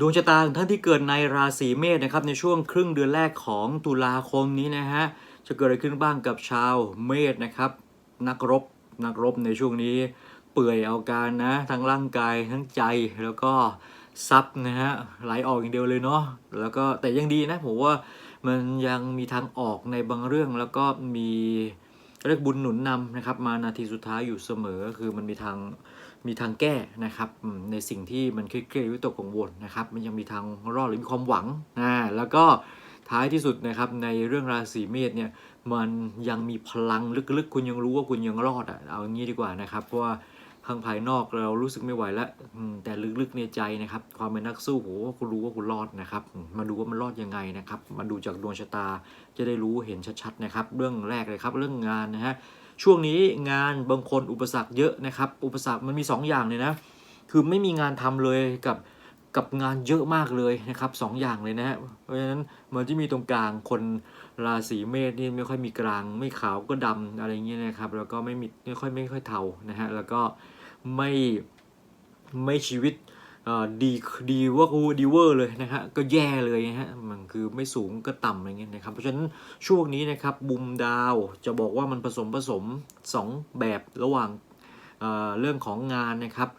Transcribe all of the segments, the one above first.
ดวงชะตาของท่านที่เกิดในราศีเมษนะครับในช่วงครึ่งเดือนแรกของตุลาคมนี้นะฮะจะเกิดอะไรขึ้นบ้างกับชาวเมษนะครับนักรบนักรบในช่วงนี้เปื่อยเอาการนะทั้งร่างกายทั้งใจแล้วก็ซับนะฮะไหลออกอย่างเดียวเลยเนาะแล้วก็แต่ยังดีนะผมว่ามันยังมีทางออกในบางเรื่องแล้วก็มีเรียกบุญหนุนนำนะครับมานาทีสุดท้ายอยู่เสมอคือมันมีทาง มีทางแก้นะครับในสิ่งที่มันเครียดๆวิตกกังวลนะครับ มันยังมีทางรอดหรือมีความหวังนะแล้วก็ท้ายที่สุดนะครับในเรื่องราศีเมษเนี่ยมันยังมีพลังลึกๆ คุณยังรู้ว่าคุณยังรอดอะเอางี้ดีกว่านะครับ เพราะว่าข้างภายนอกเรารู้สึกไม่ไหวแล้วแต่ลึกๆในใจนะครับ ความเป็นนักสู้โหคุณรู้ว่าคุณรอดนะครับ มาดูว่ามันรอดยังไงนะครับ มาดูจากดวงชะตาจะได้รู้เห็นชัดๆนะครับ เรื่องแรกเลยครับเรื่องงานนะฮะ ช่วงนี้งานบางคนอุปสรรคเยอะนะครับ อุปสรรคมันมี 2อย่างเลยนะ คือไม่มีงานทำเลยกับกับงานเยอะมากเลยนะครับสองอย่างเลยนะฮะเพราะฉะนั้นเหมือนที่มีตรงกลางคนราศีเมษนี่ไม่ค่อยมีกลาง ไม่ขาวก็ดำอะไรเงี้ยนะครับ แล้วก็ไม่มีไม่ค่อยไม่ค่อยเทานะฮะแล้วก็ไม่ไม่ชีวิต ดีดีว่ากูดีเวอร์เลยนะฮะก็แย่เลยนะฮะมันคือไม่สูงก็ต่ำอะไรเงี้ยนะครับเพราะฉะนั้นช่วงนี้นะครับบุมดาวจะบอกว่ามันผสมผสม 2 แบบระหว่างเเรื่องของงานนะครับ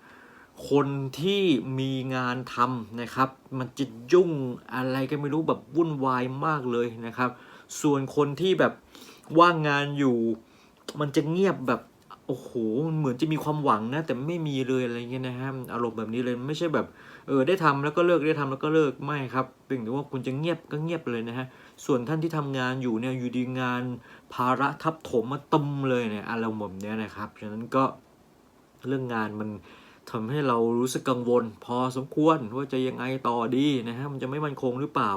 คนที่มีงานทำนะครับ มันจะยุ่งอะไรก็ไม่รู้แบบวุ่นวายมากเลยนะครับ ส่วนคนที่แบบว่างงานอยู่ มันจะเงียบแบบ โอ้โหเหมือนจะมีความหวังนะ แต่ไม่มีเลยอะไรเงี้ยนะฮะอารมณ์แบบนี้เลยไม่ใช่แบบเออได้ทำแล้วก็เลิกได้ทำแล้วก็เลิกไม่ครับเป็นแต่ว่าคุณจะเงียบก็เงียบเลยนะฮะส่วนท่านที่ทำงานอยู่เนี่ยอยู่ดีงานภาระทับถมมาตึมเลยเนี่ยอารมณ์แบบนี้นะครับฉะนั้นก็เรื่องงานมันทำให้เรารู้สึกกังวล พอสมควรว่าจะยังไงต่อดีนะฮะมันจะไม่มั่นคงหรือเปล่า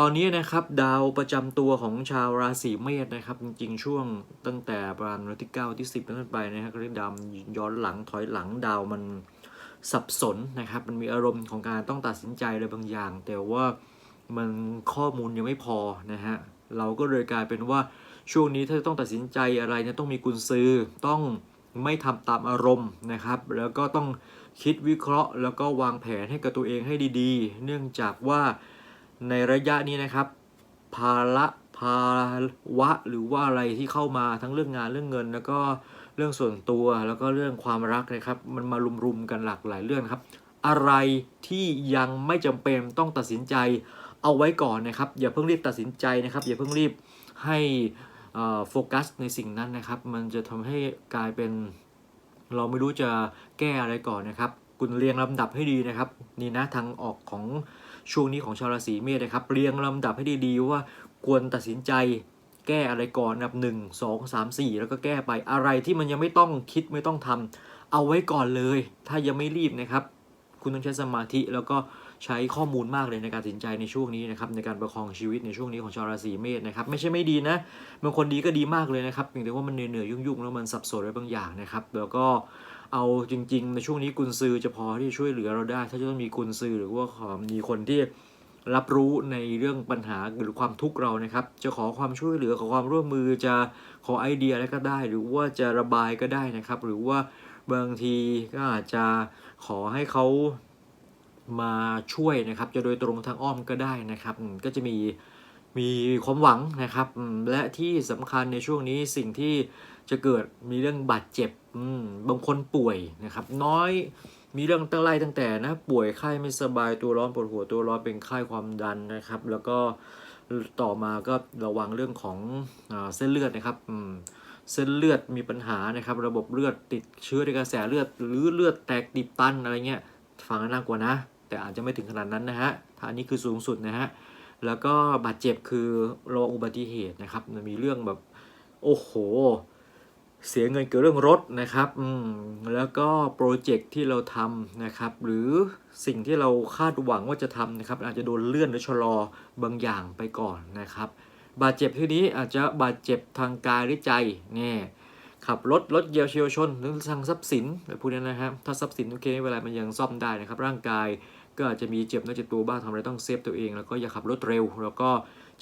ตอนนี้นะครับดาวประจำตัวของชาวราศีเมษนะครับ จริงๆ ช่วงตั้งแต่ประมาณวันที่9ที่10เป็นต้นไปนะฮะก็เรียกดาวย้อนหลังถอยหลังดาวมันสับสนนะครับ มันมีอารมณ์ของการต้องตัดสินใจอะไรบางอย่าง แต่ว่ามันข้อมูลยังไม่พอนะฮะเราก็เลยกลายเป็นว่าช่วงนี้ถ้าต้องตัดสินใจอะไรเนี่ยต้องมีกุญซือต้องไม่ทำตามอารมณ์นะครับ แล้วก็ต้องคิดวิเคราะห์ แล้วก็วางแผนให้กับตัวเองให้ดีๆ เนื่องจากว่า ในระยะนี้นะครับ ภาระภาวะหรือว่าอะไรที่เข้ามาทั้งเรื่องงานเรื่องเงิน แล้วก็เรื่องส่วนตัวแล้วก็เรื่องความรักนะครับ มันมารุมๆกันหลากหลายเรื่องครับ อะไรที่ยังไม่จำเป็นต้องตัดสินใจเอาไว้ก่อนนะครับ อย่าเพิ่งรีบตัดสินใจนะครับ อย่าเพิ่งรีบให้โฟกัสในสิ่งนั้นนะครับ มันจะทำให้กลายเป็น เราไม่รู้จะแก้อะไรก่อนนะครับ คุณเรียงลำดับให้ดีนะครับ นี่นะทางออกของ ช่วงนี้ของชาวราศีเมษนะครับเรียงลำดับให้ดีๆว่าควรตัดสินใจแก้อะไรก่อนอันดับหนึ่งสองสามสี่แล้วก็แก้ไปอะไรที่มันยังไม่ต้องคิดไม่ต้องทำเอาไว้ก่อนเลย ถ้ายังไม่รีบนะครับ คุณต้องใช้สมาธิแล้วก็ใช้ข้อมูลมากเลยในการตัดสินใจในช่วงนี้นะครับในการประคองชีวิตในช่วงนี้ของชาวราศีเมษนะครับไม่ใช่ไม่ดีนะบางคนดีก็ดีมากเลยนะครับเพียงแต่ว่ามันเหนื่อยๆยุ่งๆแล้วมันสับสนอะไรบางอย่างนะครับ แล้วก็ เอาจริง ๆ ในช่วงนี้กุญซือจะพอที่ช่วยเหลือเราได้ ถ้าจะต้องมีกุญซือหรือว่าขอมีคนที่รับรู้ในเรื่องปัญหาหรือความทุกข์เรานะครับ จะขอความช่วยเหลือขอความร่วมมือจะขอไอเดียอะไรก็ได้ หรือว่าจะระบายก็ได้นะครับ หรือว่าบางทีก็อาจจะขอให้เขามาช่วยนะครับ จะโดยตรงทางอ้อมก็ได้นะครับ ก็จะมี มีความหวังนะครับ และที่สำคัญในช่วงนี้สิ่งที่จะเกิดมีเรื่องบาดเจ็บบางคนป่วยนะครับ น้อยมีเรื่องตั้งไล่ตั้งแต่นะป่วยไข้ไม่สบายตัวร้อนปวดหัวตัวร้อนเป็นไข้ความดันนะครับ แล้วก็ต่อมาก็ระวังเรื่องของอเส้นเลือดนะครับเส้นเลือดมีปัญหานะครับ ระบบเลือดติดเชื้อในกระแสเลือด หรือเลือดแตกดิบตันอะไรเงี้ยฟังน่ากลัวนะ แต่อาจจะไม่ถึงขนาดนั้นนะฮะถ้าอันนี้คือสูงสุดนะฮะ แล้วก็บาดเจ็บคือระวังอุบัติเหตุนะครับมันมีเรื่องแบบโอ้โห เสียเงินเกี่ยวเรื่องรถนะครับอืมแล้วก็โปรเจกต์ที่เราทำนะครับ หรือสิ่งที่เราคาดหวังว่าจะทำนะครับ อาจจะโดนเลื่อนหรือชะลอบางอย่างไปก่อนนะครับ บาดเจ็บที่นี้อาจจะบาดเจ็บทางกายหรือใจเนี่ยขับรถรถเยียวเฉียวชนหรือทางทรัพย์สินแบบพวกนี้นะครับถ้าทรัพย์สินโอเคเป็นไรมันยังซ่อมได้นะครับ ร่างกาย ก็อาจจะมีเจ็บเนื้อเจ็บตัวบ้างทำอะไรต้องเซฟตัวเอง แล้วก็อย่าขับรถเร็ว แล้วก็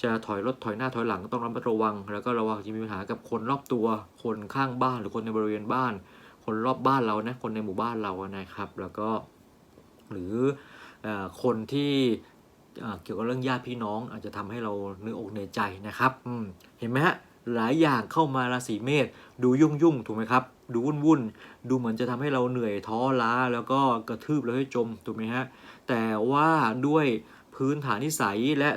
จะถอยรถถอยหน้าถอยหลังต้องระมัดระวัง แล้วก็ระวังจะมีปัญหากับคนรอบตัว คนข้างบ้านหรือคนในบริเวณบ้าน คนรอบบ้านเรานะคนในหมู่บ้านเรานะครับ แล้วก็หรืออคนที่เกี่ยวกับเรื่องญาติพี่น้องอาจจะทำให้เราเนื้ออกเนื่อใจนะครับเห็นไหมฮะ หลายอย่างเข้ามาราศีเมษดูยุ่งยุ่งถูกไหมครับ ดูวุ่นวุ่นดูเหมือนจะทำให้เราเหนื่อยท้อล้าแล้วก็กระทืบแล้วให้จมถูกไหมฮะแต่ว่าด้วยพื้นฐานนิสัยและ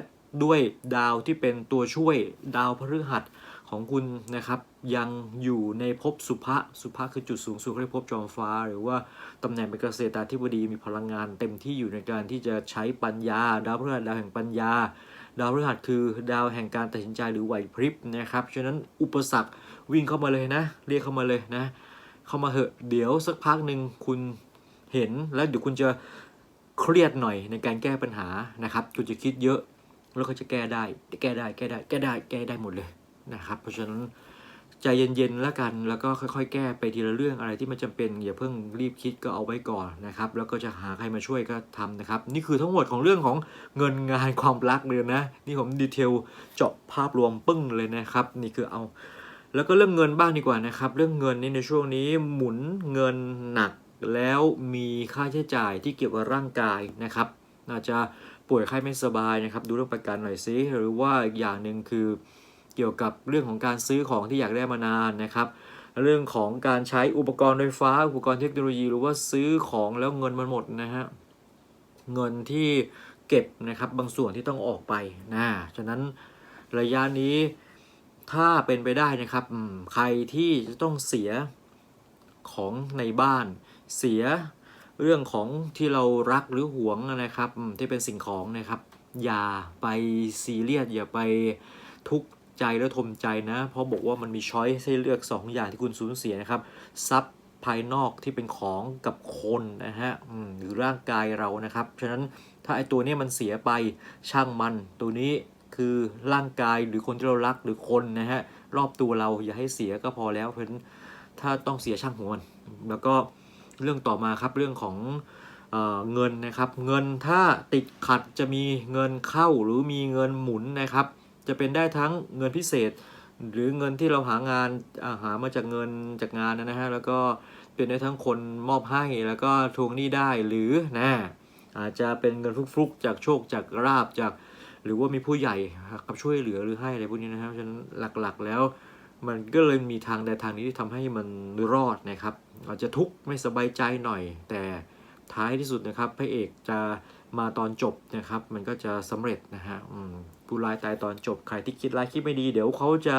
ด้วยดาวที่เป็นตัวช่วยดาวพฤหัสของคุณนะครับยังอยู่ในภพสุภะสุภะคือจุดสูงสุดของภพจอมฟ้า หรือว่าตำแหน่งเป็นเกษตราธิบดีมีพลังงานเต็มที่อยู่ในการที่จะใช้ปัญญา ดาวพฤหัสดาวแห่งปัญญา ดาวพฤหัสคือดาวแห่งการตัดสินใจหรือไหวพริบนะครับ ฉะนั้นอุปสรรควิ่งเข้ามาเลยนะ เรียกเข้ามาเลยนะ เข้ามาเหอะ เดี๋ยวสักพักหนึ่งคุณเห็นแล้วเดี๋ยวคุณจะเครียดหน่อยในการแก้ปัญหานะครับ คุณจะคิดเยอะแล้วก็จะแก้ได้ แก้ได้ แก้ได้ แก้ได้ แก้ได้หมดเลยนะครับ เพราะฉะนั้น ใจเย็นๆแล้วกันแล้วก็ค่อยๆ แก้ไปทีละเรื่องอะไรที่มันจำเป็นอย่าเพิ่งรีบคิดก็เอาไว้ก่อนนะครับ แล้วก็จะหาใครมาช่วยก็ทำนะครับ นี่คือทั้งหมดของเรื่องของเงินงานความรักเลยนะ นี่ผมดีเทลเจาะภาพรวมปึ้งเลยนะครับ นี่คือเอา แล้วก็เรื่องเงินบ้างดีกว่านะครับ เรื่องเงินนี่ในช่วงนี้หมุนเงินหนักแล้วมีค่าใช้จ่ายที่เกี่ยวกับร่างกายนะครับอาจจะป่วยไข้ไม่สบายนะครับ ดูเรื่องประกันหน่อยซิหรือว่าอีกอย่างหนึ่งคือ เกี่ยวกับเรื่องของการซื้อของที่อยากได้มานานนะครับ เรื่องของการใช้อุปกรณ์ไฟฟ้า อุปกรณ์เทคโนโลยีหรือว่าซื้อของแล้วเงินมันหมดนะฮะเงินที่เก็บนะครับบางส่วนที่ต้องออกไปนะฉะนั้นระยะนี้ถ้าเป็นไปได้นะครับใครที่จะต้องเสียของในบ้านเสียเรื่องของที่เรารักหรือหวงนะครับที่เป็นสิ่งของนะครับ อย่าไปซีเรียสอย่าไปทุกข์ ใจแล้วทมใจนะ เพราะบอกว่ามันมีช้อยให้เลือก 2 อย่างที่คุณสูญเสียนะครับทรัพย์ภายนอกที่เป็นของกับคนนะฮะหรือร่างกายเรานะครับ ฉะนั้นถ้าไอตัวนี้มันเสียไปช่างมัน ตัวนี้คือร่างกายหรือคนที่เรารักหรือคนนะฮะรอบตัวเราอย่าให้เสียก็พอแล้วเพราะฉะนั้นถ้าต้องเสียช่างหัวมันแล้วก็เรื่องต่อมาครับเรื่องของเเงินนะครับ เงินถ้าติดขัดจะมีเงินเข้าหรือมีเงินหมุนนะครับ จะเป็นได้ทั้งเงินพิเศษ หรือเงินที่เราหางานาหามาจากเงินจากงานนะฮะแล้วก็เป็นได้ทั้งคนมอบให้แล้วก็ทวงหนี้ได้หรือนะอาจจะเป็นเงินฟลุกๆ จากโชคจากราบจาก หรือว่ามีผู้ใหญ่ครับช่วยเหลือหรือให้อะไรพวกนี้นะครับฉะนั้นหลักๆแล้วมันก็เลยมีทางใดทางนี้ที่ทำให้มันรอดนะครับ อาจจะทุกข์ไม่สบายใจหน่อย แต่ท้ายที่สุดนะครับพระเอกจะมาตอนจบนะครับ มันก็จะสำเร็จนะฮะอืม ผู้ร้ายตายตอนจบใครที่คิดร้ายคิดไม่ดี เดี๋ยวเขาจะ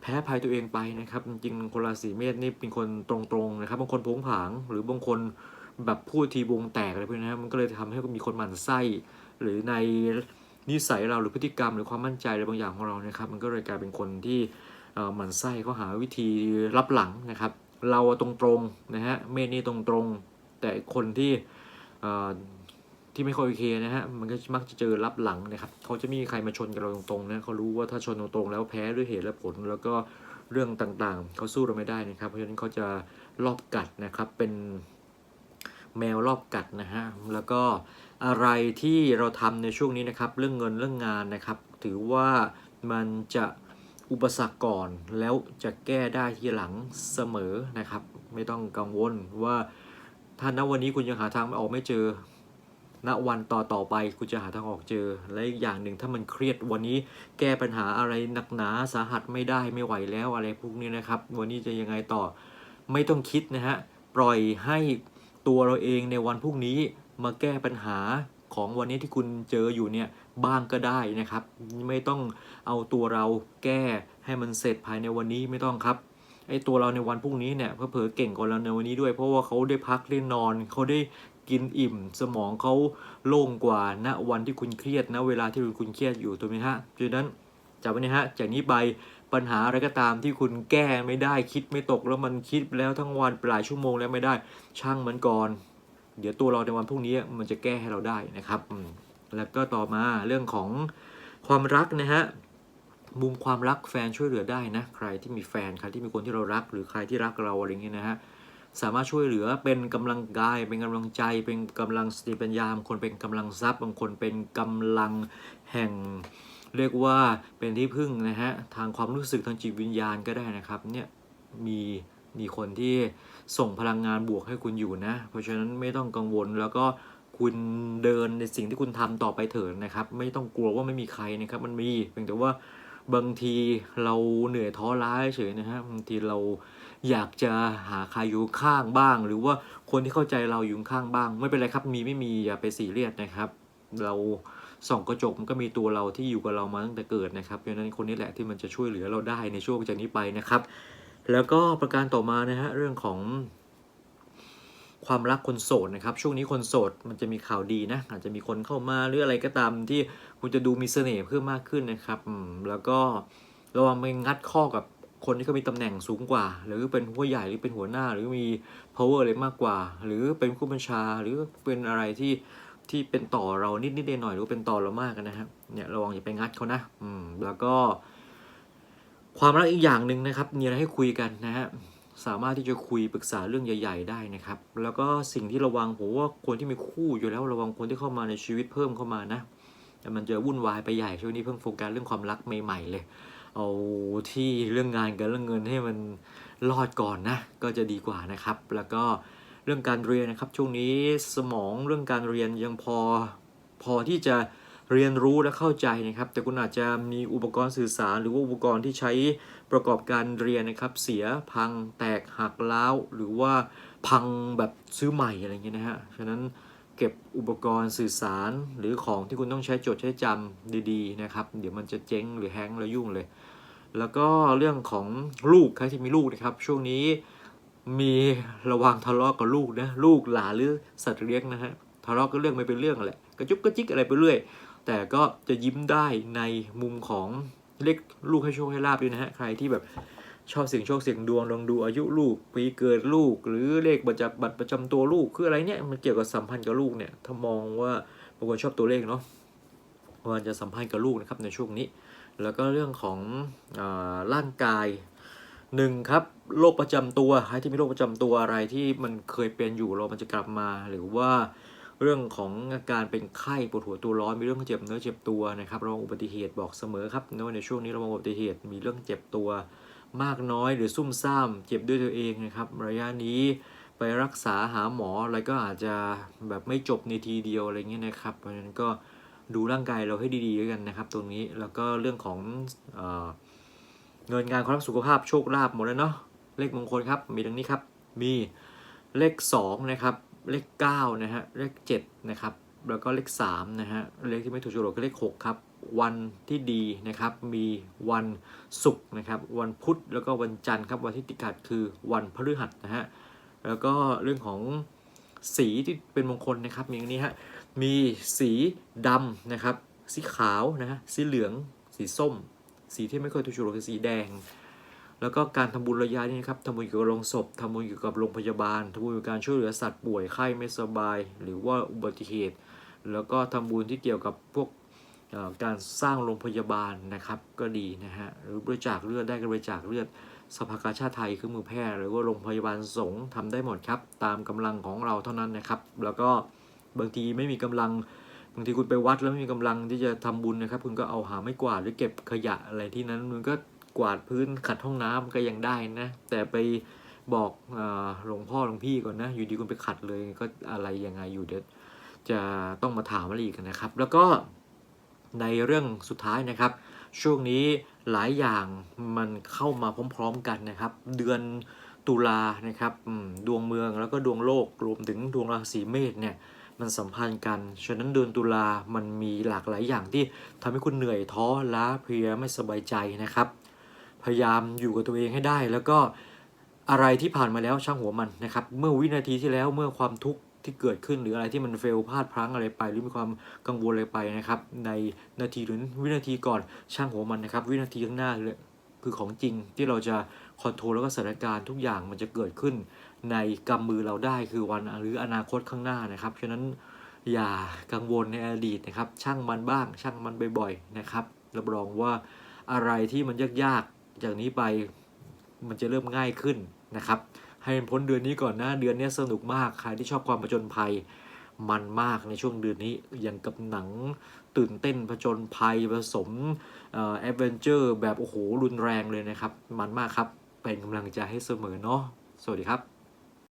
แพ้ภัยตัวเองไปนะครับ จริงๆคนราศีเมษนี่เป็นคนตรงๆนะครับบางคนผงผาง หรือบางคนแบบพูดทีวงแตกอะไรพวกนี้นะครับมันก็เลยทำให้มีคนหมั่นไส้ หรือในนิสัยเราหรือพฤติกรรมหรือความมั่นใจอะไรบางอย่างของเรานะครับ มันก็เลยกลายเป็นคนที่หมั่นไส้เขาหาวิธีรับหลังนะครับ เราตรงๆนะฮะเมษนี่ตรงๆ แต่คนที่ ที่ไม่ค่อยโอเคนะฮะ มันก็มักจะเจอรับหลังนะครับ เขาจะมีใครมาชนกับเราตรงๆนะเขารู้ว่าถ้าชนตรงๆแล้วแพ้ด้วยเหตุและผล แล้วก็เรื่องต่างๆ เขาสู้เราไม่ได้นะครับ เพราะฉะนั้นเขาจะรอบกัดนะครับ เป็นแมวรอบกัดนะฮะ แล้วก็อะไรที่เราทำในช่วงนี้นะครับ เรื่องเงินเรื่องงานนะครับ ถือว่ามันจะอุปสรรคก่อนแล้วจะแก้ได้ทีหลังเสมอนะครับ ไม่ต้องกังวลว่าถ้าณวันนี้คุณยังหาทางไม่ออกไม่เจอ ณวันต่อต่อไปคุณจะหาทางออกเจอ และอีกอย่างหนึ่งถ้ามันเครียดวันนี้แก้ปัญหาอะไรหนักหนาสาหัสไม่ได้ไม่ไหวแล้วอะไรพวกนี้นะครับ วันนี้จะยังไงต่อไม่ต้องคิดนะฮะปล่อยให้ตัวเราเองในวันพรุ่งนี้มาแก้ปัญหาของวันนี้ที่คุณเจออยู่เนี่ยบ้างก็ได้นะครับ ไม่ต้องเอาตัวเราแก้ให้มันเสร็จภายในวันนี้ไม่ต้องครับไอ้ตัวเราในวันพรุ่งนี้เนี่ยเผลอเก่งกว่าเราในวันนี้ด้วย เพราะว่าเขาได้พักได้นอนเขาได้ กินอิ่ม สมองเขาโล่งกว่าณวันที่คุณเครียดณเวลาที่คุณเครียดอยู่ถูกไหมฮะดังนั้นจำไว้นะฮะจากนี้ไปปัญหาอะไรก็ตามที่คุณแก้ไม่ได้คิดไม่ตกแล้วมันคิดแล้วทั้งวันหลายชั่วโมงแล้วไม่ได้ ช่างมันก่อน เดี๋ยวตัวเราในวันพรุ่งนี้มันจะแก้ให้เราได้นะครับแล้วก็ต่อมาเรื่องของความรักนะฮะมุมความรักแฟนช่วยเหลือได้นะ ใครที่มีแฟนใครที่มีคนที่เรารัก หรือใครที่รักเราอะไรเงี้ยนะฮะ สามารถช่วยเหลือเป็นกำลังกาย เป็นกำลังใจ เป็นกำลังสติปัญญาบางคนเป็นกำลังทรัพย์บางคนเป็นกำลังแห่ง เรียกว่าเป็นที่พึ่งนะฮะทางความรู้สึกทางจิตวิญญาณก็ได้นะครับเนี่ยมีมีคนที่ส่งพลังงานบวกให้คุณอยู่นะ เพราะฉะนั้นไม่ต้องกังวลแล้วก็คุณเดินในสิ่งที่คุณทำต่อไปเถิดนะครับ ไม่ต้องกลัวว่าไม่มีใครนะครับ มันมีเพียงแต่ว่าบางทีเราเหนื่อยท้อล้าเฉยนะฮะบางทีเรา อยากจะหาใครอยู่ข้างบ้าง หรือว่าคนที่เข้าใจเราอยู่ข้างบ้าง ไม่เป็นไรครับมีไม่มีอย่าไปซีเรียสนะครับ เราส่องกระจกมันก็มีตัวเราที่อยู่กับเรามาตั้งแต่เกิดนะครับเพราะนั้นคนนี้แหละที่มันจะช่วยเหลือเราได้ในช่วงจากนี้ไปนะครับ แล้วก็ประการต่อมานะฮะเรื่องของความรักคนโสดนะครับ ช่วงนี้คนโสดมันจะมีข่าวดีนะ อาจจะมีคนเข้ามาหรืออะไรก็ตามที่คุณจะดูมีเสน่ห์เพิ่มมากขึ้นนะครับแล้วก็ระวังไปงัดข้อกับ คนที่เขามีตำแหน่งสูงกว่า หรือเป็นผู้ใหญ่หรือเป็นหัวหน้า หรือมี power อะไรมากกว่า หรือเป็นผู้บัญชาหรือเป็นอะไรที่ที่เป็นต่อเรานิดนิดหน่อยหรือเป็นต่อเรามากนะครับเนี่ยระวังอย่าไปงัดเขานะอืมแล้วก็ ความรักอีกอย่างหนึ่งนะครับมีอะไรให้คุยกันนะฮะสามารถที่จะคุยปรึกษาเรื่องใหญ่ ๆ ได้นะครับ แล้วก็สิ่งที่ระวังผมว่าคนที่มีคู่อยู่แล้วระวังคนที่เข้ามาในชีวิตเพิ่มเข้ามานะแต่มันจะวุ่นวายไปใหญ่ช่วงนี้เพิ่งโฟกัสเรื่องความรักใหม่ๆเลย เอาที่เรื่องงานกับเรื่องเงินให้มันรอดก่อนนะ ก็จะดีกว่านะครับ แล้วก็เรื่องการเรียนนะครับ ช่วงนี้สมองเรื่องการเรียนยังพอพอที่จะเรียนรู้และเข้าใจนะครับ แต่คุณอาจจะมีอุปกรณ์สื่อสาร หรือว่าอุปกรณ์ที่ใช้ประกอบการเรียนนะครับ เสียพังแตกหักล้าวหรือว่าพังแบบซื้อใหม่อะไรเงี้ยนะฮะฉะนั้นเก็บอุปกรณ์สื่อสารหรือของที่คุณต้องใช้จดใช้จำดีๆนะครับ เดี๋ยวมันจะเจ๊งหรือแฮงแล้วยุ่งเลย แล้วก็เรื่องของลูกใครที่มีลูกนะครับ ช่วงนี้มีระวังทะเลาะกับลูกนะลูกหลานหรือสัตว์เลี้ยงนะฮะทะเลาะก็เรื่องไม่เป็นเรื่องแหละกระจุกกระจิกอะไรไปเรื่อย แต่ก็จะยิ้มได้ในมุมของเรียกลูกให้โชคให้ลาบด้วยนะฮะใครที่แบบชอบเสียงโชคเสียงดวงลองดูอายุลูกปีเกิดลูก หรือเลขบัตรบัตรประจำตัวลูกคืออะไรเนี่ยมันเกี่ยวกับสัมพันธ์กับลูกเนี่ยถ้ามองว่าบางคนชอบตัวเลขเนาะมันจะสัมพันธ์กับลูกนะครับในช่วงนี้ แล้วก็เรื่องของอร่างกายหนึ่งครับโรคประจำตัวใครที่มีโรคประจำตัวอะไรที่มันเคยเป็นอยู่เรามันจะกลับมาหรือว่าเรื่องของอาการเป็นไข้ปวดหัวตัวร้อนมีเรื่องเจ็บเนื้อเจ็บตัวนะครับระวังอุบัติเหตุบอกเสมอครับว่าในช่วงนี้ระวังอุบัติเหตุมีเรื่องเจ็บตัว มากน้อยหรือซุ่มซ่ามเจ็บด้วยตัวเองนะครับระยะนี้ไปรักษาหาหมออะไรก็อาจจะแบบไม่จบในทีเดียวอะไรเงี้ยนะครับเพราะฉะนั้นก็ ดูร่างกายเราให้ดีๆด้วยกันนะครับ ตรงนี้แล้วก็เรื่องของเอเงินงานความรักสุขภาพโชคลาภหมดแล้วเนาะเลขมงคลครับมีดังนี้ครับ มีเลข2นะครับเลข9นะฮะเลข7นะครับแล้วก็เลข3นะฮะเลขที่ไม่ถูกโฉลกก็เลข6ครับวันที่ดีนะครับมีวันศุกร์นะครับ วันพุธแล้วก็วันจันทร์ครับวันที่ติดขัดคือวันพฤหัสนะฮะแล้วก็เรื่องของสีที่เป็นมงคลนะครับมีอย่างนี้ฮะ มีสีดำนะครับ สีขาวนะฮะสีเหลือง สีส้ม สีที่ไม่ค่อยถูกโฉลกคือสีแดง แล้วก็การทำบุญระยะนี้นะครับทำบุญเกี่ยวกับโรงศพทำบุญเกี่ยวกับโรงพยาบาลทำบุญเกี่ยวกับการช่วยเหลือสัตว์ป่วยไข้ไม่สบาย หรือว่าอุบัติเหตุ แล้วก็ทำบุญที่เกี่ยวกับพวกการสร้างโรงพยาบาลนะครับก็ดีนะฮะหรือบริจาคเลือดได้ก็บริจาคเลือดสภากาชาติไทยคือมือแพทย์หรือว่าโรงพยาบาลสงฆ์ทำได้หมดครับ ตามกำลังของเราเท่านั้นนะครับ แล้วก็ บางทีไม่มีกำลัง บางทีคุณไปวัดแล้วไม่มีกำลังที่จะทำบุญนะครับ คุณก็เอาหาไม้กวาดหรือเก็บขยะอะไรที่นั้นมันก็กวาดพื้นขัดห้องน้ำก็ยังได้นะ แต่ไปบอกหลวงพ่อหลวงพี่ก่อนนะ อยู่ดีคุณไปขัดเลยก็อะไรยังไงอยู่เดี๋ยวจะต้องมาถามอะไรอีกนะครับ แล้วก็ในเรื่องสุดท้ายนะครับ ช่วงนี้หลายอย่างมันเข้ามาพร้อมๆกันนะครับ เดือนตุลานะครับดวงเมืองแล้วก็ดวงโลกรวมถึงดวงราศีเมษเนี่ย มันสัมพันธ์กัน ฉะนั้นเดือนตุลามันมีหลากหลายอย่างที่ทำให้คุณเหนื่อยท้อล้าเพลียไม่สบายใจนะครับ พยายามอยู่กับตัวเองให้ได้ แล้วก็อะไรที่ผ่านมาแล้วช่างหัวมันนะครับ เมื่อวินาทีที่แล้วเมื่อความทุกข์ที่เกิดขึ้นหรืออะไรที่มันเฟลพลาดพลั้งอะไรไป หรือมีความกังวลอะไรไปนะครับ ในนาทีหรือวินาทีก่อนช่างหัวมันนะครับ วินาทีข้างหน้าเลยคือของจริงที่เราจะคอนโทรลแล้วก็สถานการณ์ทุกอย่างมันจะเกิดขึ้น ในกำมือเราได้คือวันหรืออนาคตข้างหน้านะครับฉะนั้นอย่ากังวลในอดีตนะครับ ช่างมันบ้าง ช่างมันบ่อยๆนะครับรับรองว่าอะไรที่มันยากๆจากนี้ไปมันจะเริ่มง่ายขึ้นนะครับ ให้พ้นเดือนนี้ก่อนนะเดือนนี้สนุกมากใครที่ชอบความผจญภัยมันมากในช่วงเดือนนี้อย่างกับหนังตื่นเต้นผจญภัยผสมเอ่อแอดเวนเจอร์แบบโอ้โหรุนแรงเลยนะครับ มันมากครับ เป็นกำลังใจให้เสมอเนาะสวัสดีครับ